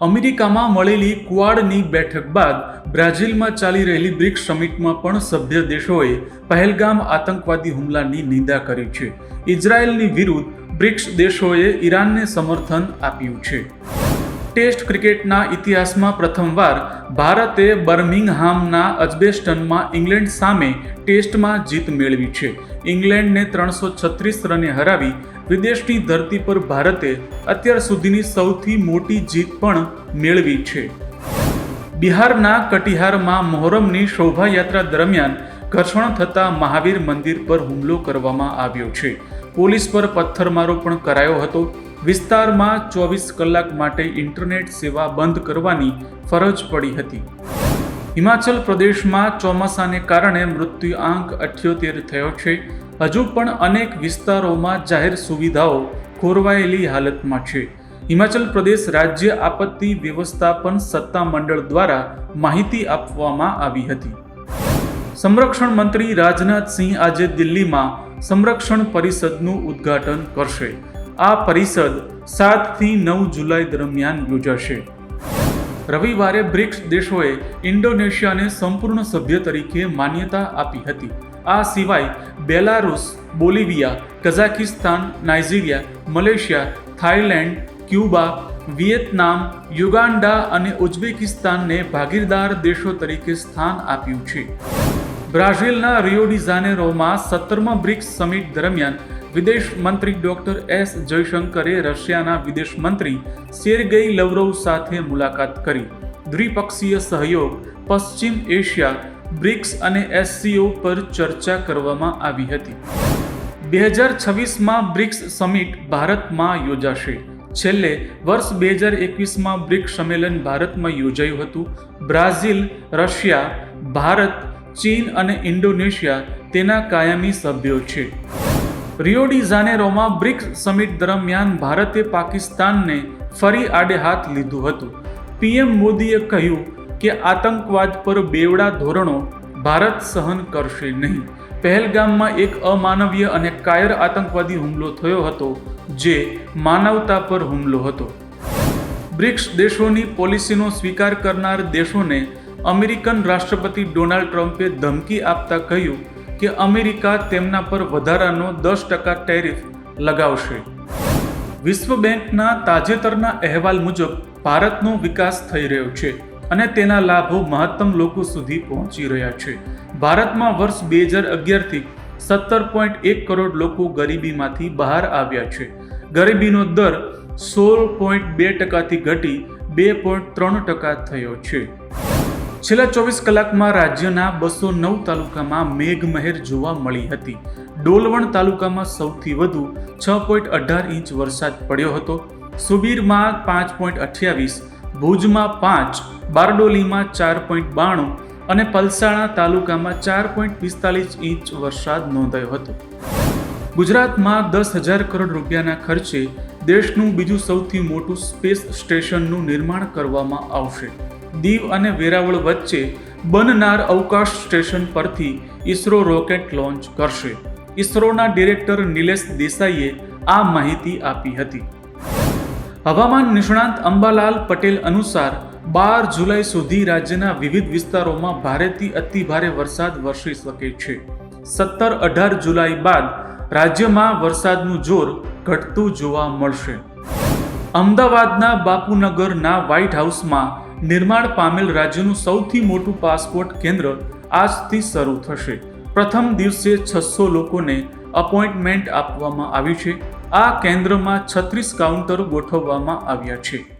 અમેરિકામાં મળેલી ક્વાડની બેઠક બાદ બ્રાઝિલમાં ચાલી રહેલી બ્રિક્સ સમિટમાં પણ સભ્ય દેશોએ પહેલગામ આતંકવાદી હુમલાની નિંદા કરી છે. ઇઝરાયેલની વિરુદ્ધ બ્રિક્સ દેશોએ ઈરાનને સમર્થન આપ્યું છે. ટેસ્ટ ક્રિકેટના ઇતિહાસમાં પ્રથમવાર ભારતે બર્મિંગહામના અજબેસ્ટનમાં ઇંગ્લેન્ડ સામે ટેસ્ટમાં જીત મેળવી છે. ઇંગ્લેન્ડને ત્રણસો છત્રીસ રને હરાવી વિદેશની ધરતી પર ભારતે અત્યાર સુધીની સૌથી મોટી જીત પણ મેળવી છે. બિહારના કટિહારમાં મોહરમની શોભાયાત્રા દરમિયાન ઘર્ષણ થતા મહાવીર મંદિર પર હુમલો કરવામાં આવ્યો છે. પોલીસ પર પથ્થરમારો પણ કરાયો હતો. વિસ્તારમાં ચોવીસ કલાક માટે ઇન્ટરનેટ સેવા બંધ કરવાની ફરજ પડી હતી. હિમાચલ પ્રદેશમાં ચોમાસાને કારણે મૃત્યુ આંક અઠ્યોતેર થયો છે. હજુ પણ અનેક વિસ્તારોમાં જાહેર સુવિધાઓ ખોરવાયેલી હાલતમાં છે. હિમાચલ પ્રદેશ રાજ્ય આપત્તિ વ્યવસ્થાપન સત્તામંડળ દ્વારા માહિતી આપવામાં આવી હતી. સંરક્ષણ મંત્રી રાજનાથસિંહ આજે દિલ્હીમાં સંરક્ષણ પરિષદનું ઉદ્ઘાટન કરશે. આ પરિષદ સાતથી નવ જુલાઈ દરમિયાન યોજાશે. રવિવારે બ્રિક્સ દેશોએ ઇન્ડોનેશિયાને સંપૂર્ણ સભ્ય તરીકે માન્યતા આપી હતી. આ સિવાય Belarus, Bolivia Kazakhstan Nigeria, Malaysia, Thailand, Cuba, Vietnam, Uganda અને ઉઝબેકિસ્તાનને ભાગીદાર દેશો તરીકે સ્થાન આપ્યું છે. બ્રાઝિલના રિયો ડિઝાનેરોમાં સત્તરમા બ્રિક્સ સમિટ દરમિયાન વિદેશ મંત્રી ડોક્ટર એસ જયશંકરે રશિયાના વિદેશ મંત્રી સેર્ગેઈ લવરોવ સાથે મુલાકાત કરી. દ્વિપક્ષીય સહયોગ, પશ્ચિમ એશિયા, બ્રિક્સ અને એસસીઓ પર ચર્ચા કરવામાં આવી હતી. બે હજાર છવ્વીસમાં બ્રિક્સ સમિટ ભારતમાં યોજાશે. છેલ્લે વર્ષ બે હજાર એકવીસમાં બ્રિક્સ સંમેલન ભારતમાં યોજાયું હતું. બ્રાઝિલ, રશિયા, ભારત, ચીન અને ઇન્ડોનેશિયા તેના કાયમી સભ્યો છે. રિયો ડી જાનેરોમાં બ્રિક્સ સમિટ દરમિયાન ભારતે પાકિસ્તાનને ફરી આડે હાથ લીધું હતું. પીએમ મોદીએ કહ્યું કે આતંકવાદ પર બેવડા ધોરણો ભારત સહન કરશે નહીં. પહેલગામમાં એક અમાનવીય અને કાયર આતંકવાદી હુમલો થયો હતો, જે માનવતા પર હુમલો હતો. બ્રિક્સ દેશોની પોલિસીનો સ્વીકાર કરનાર દેશોને અમેરિકન રાષ્ટ્રપતિ ડોનાલ્ડ ટ્રમ્પે ધમકી આપતા કહ્યું કે અમેરિકા તેમના પર વધારાનો દસ ટકા ટેરિફ લગાવશે. વિશ્વ બેંકના તાજેતરના અહેવાલ મુજબ, ભારતનો વિકાસ થઈ રહ્યો છે અને તેના લાભો મહત્તમ લોકો સુધી પહોંચી રહ્યા છે. ભારતમાં વર્ષ બે હજાર અગિયારથી સત્તર પોઈન્ટ એક કરોડ લોકો ગરીબીમાંથી બહાર આવ્યા છે. ગરીબીનો દર સોળ પોઈન્ટ બે ટકાથી ઘટી બે પોઈન્ટ ત્રણ ટકા થયો છે. છેલ્લા ચોવીસ કલાકમાં રાજ્યના બસો નવ તાલુકામાં મેઘમહેર જોવા મળી હતી. ડોલવણ તાલુકામાં સૌથી વધુ છ પોઈન્ટ અઢાર ઇંચ વરસાદ પડ્યો હતો. સુબીરમાં પાંચ પોઈન્ટ અઠ્યાવીસ, ભુજમાં પાંચ, બારડોલીમાં ચાર પોઈન્ટ બાણું અને પલસાણા તાલુકામાં ચાર પોઈન્ટ પિસ્તાલીસ ઇંચ વરસાદ નોંધાયો હતો. ગુજરાતમાં દસ હજાર કરોડ રૂપિયાના ખર્ચે દેશનું બીજું સૌથી મોટું સ્પેસ સ્ટેશનનું નિર્માણ કરવામાં આવશે. દીવ અને વેરાવળ વચ્ચે બનનાર અવકાશ સ્ટેશન પરથી ઇસરો રોકેટ લોન્ચ કરશે. ઇસરોના ડિરેક્ટર નિલેશ દેસાઈએ આ માહિતી આપી હતી. હવામાન નિષ્ણાંત અંબાલાલ પટેલ અનુસાર, બાર જુલાઈ સુધી રાજ્યના વિવિધ વિસ્તારોમાં ભારેથી અતિભારે વરસાદ વરસી શકે છે. સત્તર અઢાર જુલાઈ બાદ રાજ્યમાં વરસાદનું જોર ઘટતું જોવા મળશે. અમદાવાદના બાપુનગરના વ્હાઇટ હાઉસમાં નિર્માણ પામેલ રાજ્યનું સૌથી મોટું પાસપોર્ટ કેન્દ્ર આજથી શરૂ થશે. પ્રથમ દિવસે છસો લોકોને અપોઇન્ટમેન્ટ આપવામાં આવ્યું છે. આ કેન્દ્રમાં છત્રીસ કાઉન્ટર ગોઠવવામાં આવ્યા છે.